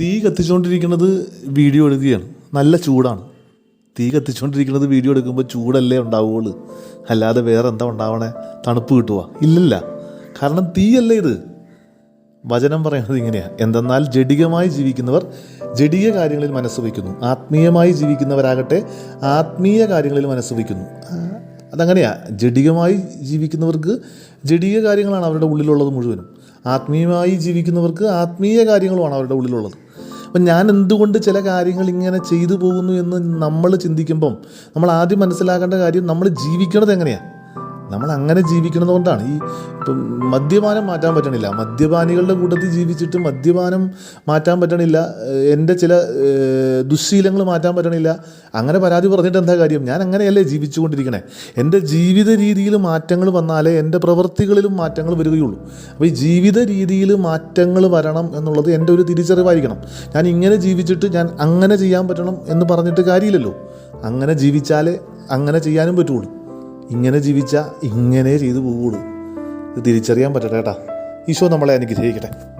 തീ കത്തിച്ചുകൊണ്ടിരിക്കുന്നത് വീഡിയോ എടുക്കുകയാണ്. നല്ല ചൂടാണ്. തീ കത്തിച്ചുകൊണ്ടിരിക്കുന്നത് വീഡിയോ എടുക്കുമ്പോൾ ചൂടല്ലേ ഉണ്ടാവുകയുള്ളൂ അല്ലാതെ വേറെ എന്താ ഉണ്ടാവണേ? തണുപ്പ് കിട്ടുക ഇല്ലല്ല. കാരണം തീയല്ലേ ഇത്. വചനം പറയുന്നത് ഇങ്ങനെയാണ് എന്തെന്നാൽ ജഡികമായി ജീവിക്കുന്നവർ ജഡിക കാര്യങ്ങളിൽ മനസ്സ് വയ്ക്കുന്നു. ആത്മീയമായി ജീവിക്കുന്നവരാകട്ടെ ആത്മീയ കാര്യങ്ങളിൽ മനസ്സ് വയ്ക്കുന്നു. അതങ്ങനെയാണ് അതങ്ങനെയാ. ജഡികമായി ജീവിക്കുന്നവർക്ക് ജഡിക കാര്യങ്ങളാണ് അവരുടെ ഉള്ളിലുള്ളത് മുഴുവനും. ആത്മീയമായി ജീവിക്കുന്നവർക്ക് ആത്മീയ കാര്യങ്ങളുമാണ് അവരുടെ ഉള്ളിലുള്ളത്. അപ്പം ഞാൻ എന്തുകൊണ്ട് ചില കാര്യങ്ങൾ ഇങ്ങനെ ചെയ്തു പോകുന്നു എന്ന് നമ്മൾ ചിന്തിക്കുമ്പം നമ്മൾ ആദ്യം മനസ്സിലാക്കേണ്ട കാര്യം നമ്മൾ ജീവിക്കണത് എങ്ങനെയാണ് നമ്മൾ അങ്ങനെ ജീവിക്കുന്നത് കൊണ്ടാണ്. ഈ ഇപ്പം മദ്യപാനം മാറ്റാൻ പറ്റണില്ല. മദ്യപാനികളുടെ കൂട്ടത്തിൽ ജീവിച്ചിട്ട് മദ്യപാനം മാറ്റാൻ പറ്റണില്ല. എന്റെ ചില ദുശീലങ്ങൾ മാറ്റാൻ പറ്റണില്ല. അങ്ങനെ പരാതി പറഞ്ഞിട്ട് എന്താ കാര്യം? ഞാൻ അങ്ങനെയല്ലേ ജീവിച്ചുകൊണ്ടിരിക്കണേ? എന്റെ ജീവിത രീതിയിൽ മാറ്റങ്ങൾ വന്നാലേ എന്റെ പ്രവൃത്തികളിലും മാറ്റങ്ങൾ വരികയുള്ളൂ. അപ്പോൾ ഈ ജീവിത രീതിയിൽ മാറ്റങ്ങൾ വരണം എന്നുള്ളത് എന്റെ ഒരു തിരിച്ചറിവായിരിക്കണം. ഞാൻ ഇങ്ങനെ ജീവിച്ചിട്ട് ഞാൻ അങ്ങനെ ചെയ്യാൻ പറ്റണം എന്ന് പറഞ്ഞിട്ട് കാര്യമില്ലല്ലോ. അങ്ങനെ ജീവിച്ചാലേ അങ്ങനെ ചെയ്യാനും പറ്റുള്ളൂ. ഇങ്ങനെ ജീവിച്ചാൽ ഇങ്ങനെ ചെയ്തു പോവുള്ളൂ. ഇത് തിരിച്ചറിയാൻ പറ്റട്ടെ കേട്ടാ. ഈശോ നമ്മളെ അനുഗ്രഹിക്കട്ടെ.